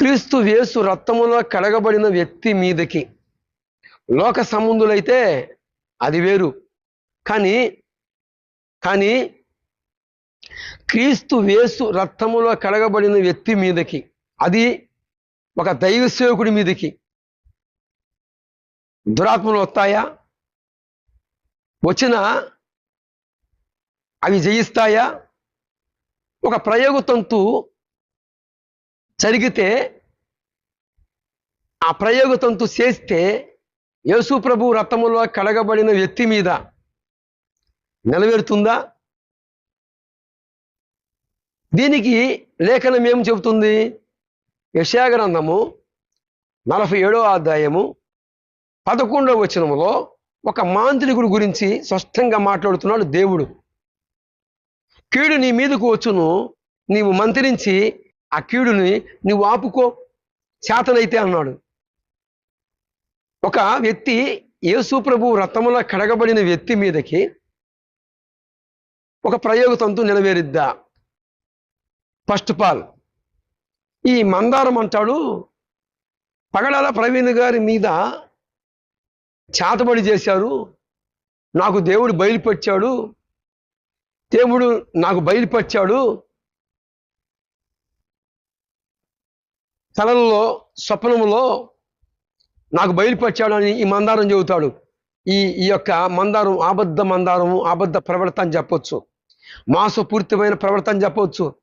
క్రీస్తు వేసు రక్తములో కడగబడిన వ్యక్తి మీదకి లోక సంబంధులైతే అది వేరు. కానీ కానీ క్రీస్తు వేసు రక్తములో కడగబడిన వ్యక్తి మీదకి అది ఒక దైవ సేవకుడి మీదకి దురాత్మలు వస్తాయా? వచ్చిన అవి జయిస్తాయా? ఒక ప్రయోగతంతు జరిగితే ఆ ప్రయోగతంతు చేస్తే యేసు ప్రభు రథములో కడగబడిన వ్యక్తి మీద నెలవేరుతుందా? దీనికి లేఖనం ఏం చెబుతుంది? యశాగ్రంథము నలభై ఏడో అధ్యాయము పదకొండవ వచనములో ఒక మాంత్రికుడి గురించి స్పష్టంగా మాట్లాడుతున్నాడు దేవుడు. కీడు నీ మీదకు వచ్చును నీవు మంత్రించి ఆ కీడుని నువ్వు ఆపుకో చేతనైతే అన్నాడు. ఒక వ్యక్తి యేసు ప్రభు కడగబడిన వ్యక్తి మీదకి ఒక ప్రయోగ తంతు నెరవేరిద్దా ఫస్ట్ ఆఫ్ ఆల్ ఈ మందారం అంటాడు పగడాల ప్రవీణ్ గారి మీద చేతబడి చేశారు నాకు దేవుడు బయలుపరిచాడు దేవుడు నాకు బయలుపరిచాడు కళల్లో స్వప్నములో నాకు బయలుపరిచాడు అని ఈ మందారం చెబుతాడు. ఈ ఈ యొక్క మందారం ఆబద్ధ మందారము ఆబద్ధ ప్రవర్తన చెప్పొచ్చు. మాసపూరితమైన ప్రవర్తన చెప్పవచ్చు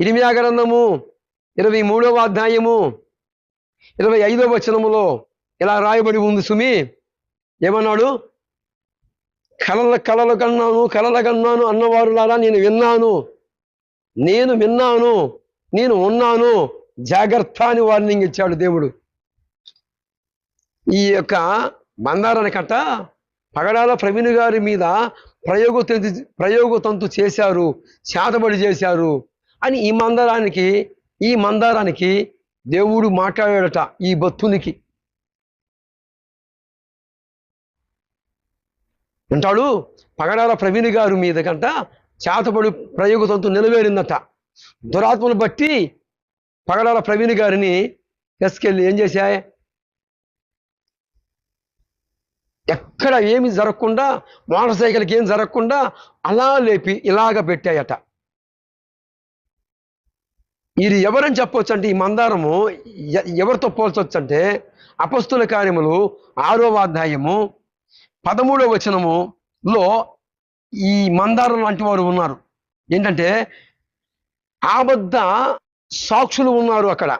ఇరిమియా గ్రంథము ఇరవై మూడవ అధ్యాయము ఇరవై ఐదవ వచనములో ఇలా రాయబడి ఉంది సుమి. ఏమన్నాడు? కలల కలలు కన్నాను కలల కన్నాను అన్నవారులారా నేను విన్నాను. నేను విన్నాను నేను ఉన్నాను. జాగ్రత్త అని వార్నింగ్ ఇచ్చాడు దేవుడు. ఈ యొక్క మందారాన్ని కట్ట పగడాల ప్రవీణ్ గారి మీద ప్రయోగ ప్రయోగతంతు చేశారు శాతబడి చేశారు అని ఈ మందారానికి ఈ మందారానికి దేవుడు మాట్లాడాడట ఈ భక్తునికి. అంటాడు పగడాల ప్రవీణ్ గారి మీద కంట చేతబడి ప్రయోగతంతు నిలవేరిందట. దురాత్మను బట్టి పగడాల ప్రవీణ్ గారిని ఎస్కెళ్ళి ఏం చేశాయి? ఎక్కడ ఏమి జరగకుండా మోటార్ సైకిల్కి ఏం జరగకుండా అలా లేపి ఇలాగ పెట్టాయట. ఇది ఎవరని చెప్పొచ్చు అంటే ఈ మందారము ఎ- ఎవరితో పోల్చొచ్చు అంటే అపస్తుల కార్యములు ఆరో అధ్యాయము పదమూడవ వచనములో ఈ మందారం లాంటి వారు ఉన్నారు. ఏంటంటే ఆబద్ధ సాక్షులు ఉన్నారు అక్కడ.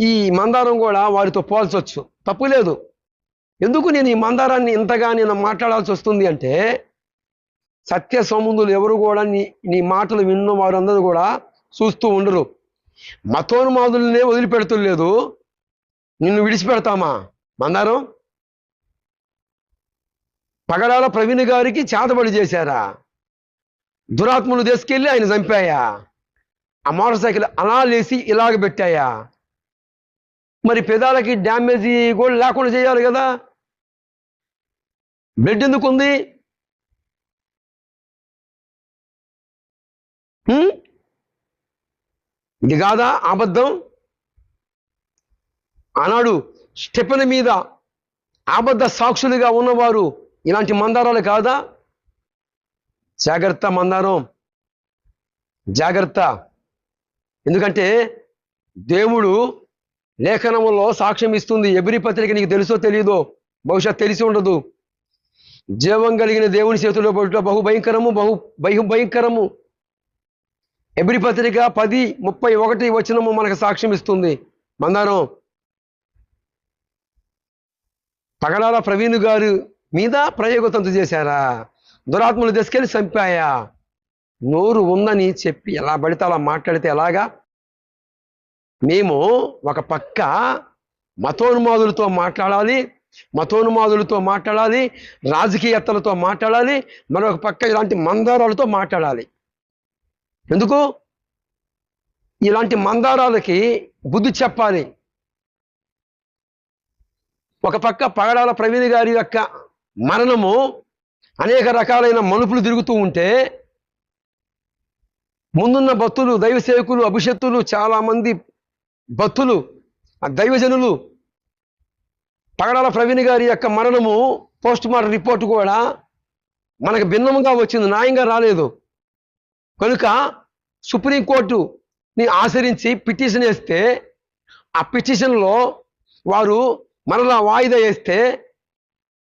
ఈ మందారం కూడా వారితో పోల్చొచ్చు. తప్పు లేదు. ఎందుకు నేను ఈ మందారాన్ని ఇంతగా నేను మాట్లాడాల్సి వస్తుంది అంటే సత్య సంబంధులు ఎవరు కూడా నీ నీ మాటలు విన్న వారందరూ కూడా చూస్తూ ఉండరు. మతోన్మాదులనే వదిలిపెడుతులేదు. నిన్ను విడిచిపెడతామా? మందారం? పగడాల ప్రవీణ్ గారికి చేతబడి చేశారా? దురాత్మలు తీసుకెళ్ళి ఆయన చంపాయా? ఆ మోటార్ సైకిల్ అలా లేసి ఇలాగ పెట్టాయా? మరి పెదాలకి డ్యామేజ్ కూడా లేకుండా చేయాలి కదా. బ్లడ్ ఎందుకు ఉంది? ఇది కాదా అబద్ధం? ఆనాడు స్టెపెన్ మీద అబద్ధ సాక్షులుగా ఉన్నవారు ఇలాంటి మందారాలు కాదా? జాగ్రత్త మందారం. జాగ్రత్త. ఎందుకంటే దేవుడు లేఖనములో సాక్ష్యం ఇస్తుంది. ఎబ్రి పత్రిక నీకు తెలుసో తెలియదో బహుశా తెలిసి ఉండదు. జీవం కలిగిన దేవుని చేతిలో పడుట బహు భయంకరము బహు బహు భయంకరము. ఎబ్రి పత్రిక పది ముప్పై ఒకటి వచనము మనకు సాక్ష్యం ఇస్తుంది. మందారం పగడాల ప్రవీణ్ గారు మీద ప్రయోగతంతు చేశారా? దురాత్మలు తీసుకెళ్ళి చంపాయా? నోరు ఉందని చెప్పి ఎలా పడితే అలా మాట్లాడితే ఎలాగా? మేము ఒక పక్క మతోన్మాదులతో మాట్లాడాలి మతోన్మాదులతో మాట్లాడాలి రాజకీయత్తలతో మాట్లాడాలి మరొక పక్క ఇలాంటి మందారాలతో మాట్లాడాలి. ఎందుకు? ఇలాంటి మందారాలకి బుద్ధి చెప్పాలి. ఒక పక్క పగడాల ప్రవీణ్ గారి యొక్క మరణము అనేక రకాలైన మలుపులు తిరుగుతూ ఉంటే ముందున్న భక్తులు దైవ సేవకులు అభిషక్తులు చాలామంది భక్తులు ఆ దైవజనులు పగడాల ప్రవీణ్ గారి యొక్క మరణము పోస్ట్ మార్టం రిపోర్ట్ కూడా మనకు భిన్నంగా వచ్చింది న్యాయంగా రాలేదు. కనుక సుప్రీంకోర్టుని ఆచరించి పిటిషన్ వేస్తే ఆ పిటిషన్లో వారు మరలా వాయిదా వేస్తే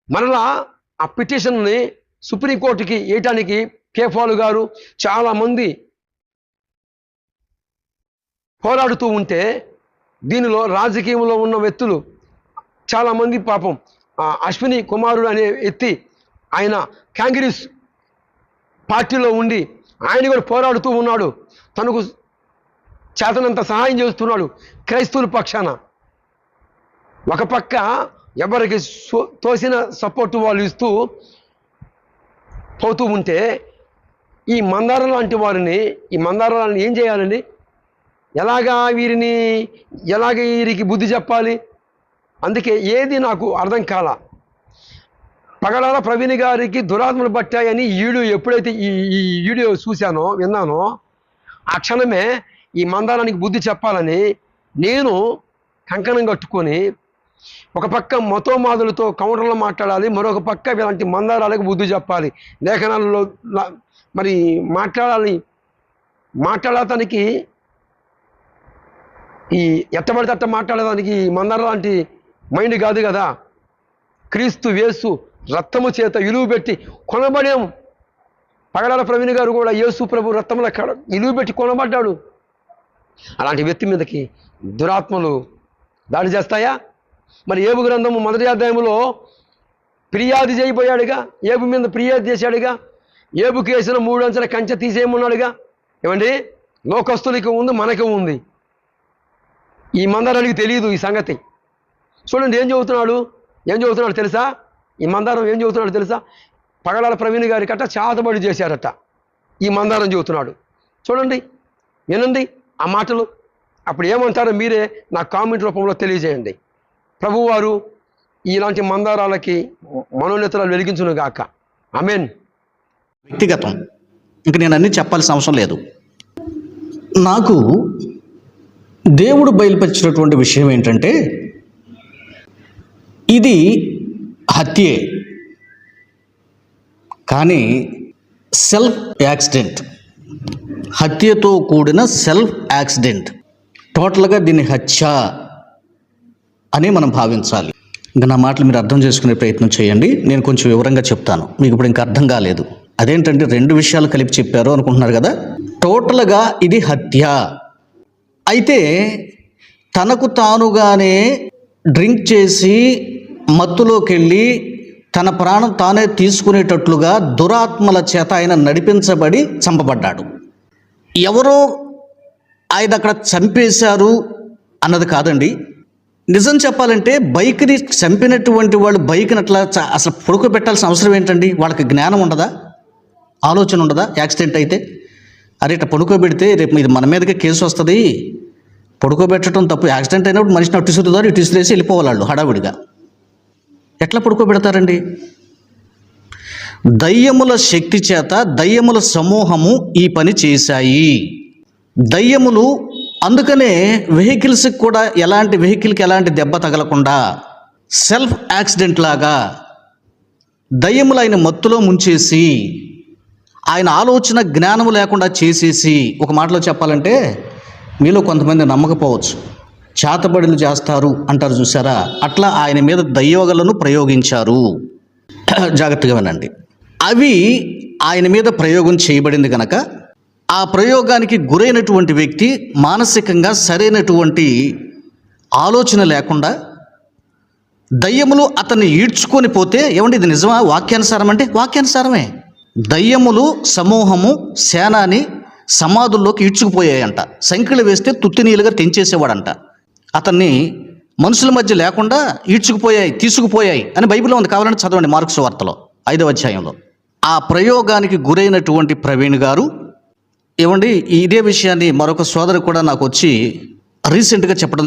మరలా ఆ పిటిషన్ని సుప్రీంకోర్టుకి వేయటానికి కేఫాలు గారు చాలామంది పోరాడుతూ ఉంటే దీనిలో రాజకీయంలో ఉన్న వ్యక్తులు చాలామంది పాపం అశ్విని కుమారుడు అనే వ్యక్తి ఆయన కాంగ్రెస్ పార్టీలో ఉండి ఆయన కూడా పోరాడుతూ ఉన్నాడు. తనకు చేతనంత సహాయం చేస్తున్నాడు క్రైస్తవుల పక్షాన. ఒక పక్క ఎవరికి తోసిన సపోర్ట్ వాళ్ళు ఇస్తూ పోతూ ఉంటే ఈ మందారం లాంటి వారిని ఈ మందారాలను ఏం చేయాలండి ఎలాగా వీరిని ఎలాగ వీరికి బుద్ధి చెప్పాలి? అందుకే ఏది నాకు అర్థం కాల. పగడాల ప్రవీణ్ గారికి దురాత్మలు పట్టాయని వీడియో ఎప్పుడైతే ఈ ఈ వీడియో చూశానో విన్నానో ఆ క్షణమే ఈ మందారానికి బుద్ధి చెప్పాలని నేను కంకణం కట్టుకొని ఒక పక్క మతోమాదులతో కౌంటర్లో మాట్లాడాలి మరొక పక్క ఇలాంటి మందారాలకు బుద్ధి చెప్పాలి. లేఖనాలలో మరి మాట్లాడాలి. మాట్లాడటానికి ఈ ఎట్టబడితే అట్ట మాట్లాడేదానికి ఈ లాంటి మైండ్ కాదు కదా. క్రీస్తు వేసు రక్తము చేత ఇలువ పెట్టి కొనబడాం పగడాల ప్రవీణ్ గారు కూడా యేసు ప్రభు రక్తంలో కడ ఇలువ పెట్టి కొనబడ్డాడు. అలాంటి వ్యక్తి మీదకి దురాత్మలు దాడి చేస్తాయా? మరి ఏబు గ్రంథము మొదటి అధ్యాయంలో ఫిర్యాదు చేయబోయాడుగా? ఏబు మీద ఫిర్యాదు చేశాడుగా? ఏబుకి వేసిన మూడు అంచెల కంచె తీసేయమన్నాడుగా? ఏమండి? లోకస్తులకి ఉంది మనకి ఉంది. ఈ మందారానికి తెలియదు ఈ సంగతి. చూడండి ఏం చెబుతున్నాడు ఏం చెబుతున్నాడు తెలుసా? ఈ మందారం ఏం చెబుతున్నాడు తెలుసా? పగడాల ప్రవీణ్ గారి కట్ట చాతబడి చేశారట. ఈ మందారం చెబుతున్నాడు చూడండి వినండి ఆ మాటలు. అప్పుడు ఏమంటారో మీరే నా కామెంట్ రూపంలో తెలియజేయండి. ప్రభువారు ఇలాంటి మందారాలకి మనోన్నతలు వెలిగించును గాక. అమెన్ వ్యక్తిగతం. ఇంక నేను అన్నీ చెప్పాల్సిన అవసరం లేదు. నాకు దేవుడు బయలుపరిచినటువంటి విషయం ఏంటంటే ఇది హత్యే. కానీ సెల్ఫ్ యాక్సిడెంట్ హత్యతో కూడిన సెల్ఫ్ యాక్సిడెంట్ టోటల్గా దీన్ని హత్య అని మనం భావించాలి. ఇంకా నా మాటలు మీరు అర్థం చేసుకునే ప్రయత్నం చేయండి నేను కొంచెం వివరంగా చెప్తాను. మీకు ఇప్పుడు ఇంకా అర్థం కాలేదు. అదేంటంటే రెండు విషయాలు కలిపి చెప్పారు అనుకుంటున్నారు కదా? టోటల్గా ఇది హత్య. అయితే తనకు తానుగానే డ్రింక్ చేసి మత్తులోకి వెళ్ళి తన ప్రాణం తానే తీసుకునేటట్లుగా దురాత్మల చేత ఆయన నడిపించబడి చంపబడ్డాడు. ఎవరో ఆయన అక్కడ చంపేశారు అన్నది కాదండి. నిజం చెప్పాలంటే బైక్ని చంపినటువంటి వాళ్ళు బైక్ని అట్లా చ- అసలు పడుకోబెట్టాల్సిన అవసరం ఏంటండి? వాళ్ళకి జ్ఞానం ఉండదా? ఆలోచన ఉండదా? యాక్సిడెంట్ అయితే? అరే ఇట్లా పడుకోబెడితే రేపు ఇది మన మీదకే కేసు వస్తుంది. పడుకోబెట్టడం తప్పు. యాక్సిడెంట్ అయినప్పుడు మనిషిని అటు ఇసురుతారు ఇటు ఇసురేసి వెళ్ళిపోవాలి వాళ్ళు హడావిడిగా. ఎట్లా పడుకోబెడతారండి? దయ్యముల శక్తి చేత దయ్యముల సమూహము ఈ పని చేశాయి. దయ్యములు అందుకనే వెహికల్స్కి కూడా ఎలాంటి వెహికల్కి ఎలాంటి దెబ్బ తగలకుండా సెల్ఫ్ యాక్సిడెంట్ లాగా దయ్యములైన మత్తులో ముంచేసి ఆయన ఆలోచన జ్ఞానము లేకుండా చేసేసి ఒక మాటలో చెప్పాలంటే మీలో కొంతమంది నమ్మకపోవచ్చు. చేతబడులు చేస్తారు అంటారు చూసారా? అట్లా ఆయన మీద దయ్యోగలను ప్రయోగించారు. జాగ్రత్తగా వినండి. అవి ఆయన మీద ప్రయోగం చేయబడింది కనుక ఆ ప్రయోగానికి గురైనటువంటి వ్యక్తి మానసికంగా సరైనటువంటి ఆలోచన లేకుండా దయ్యములు అతన్ని ఈడ్చుకొని పోతే ఏమండి ఇది నిజమా? వాక్యానుసారం అంటే వాక్యానుసారమే. దయ్యములు సమూహము సేనాని సమాధుల్లోకి ఈడ్చుకుపోయాయంట. సంఖ్యలు వేస్తే తుత్తినీలుగా తెంచేసేవాడంట. అతన్ని మనుషుల మధ్య లేకుండా ఈడ్చుకుపోయాయి తీసుకుపోయాయి అని బైబిల్లో ఉంది. కావాలంటే చదవండి మార్క్స్ వార్తలో ఐదవ అధ్యాయంలో. ఆ ప్రయోగానికి గురైనటువంటి ప్రవీణ్ గారు ఏమండి ఇదే విషయాన్ని మరొక సోదరు కూడా నాకు వచ్చి రీసెంట్గా చెప్పడం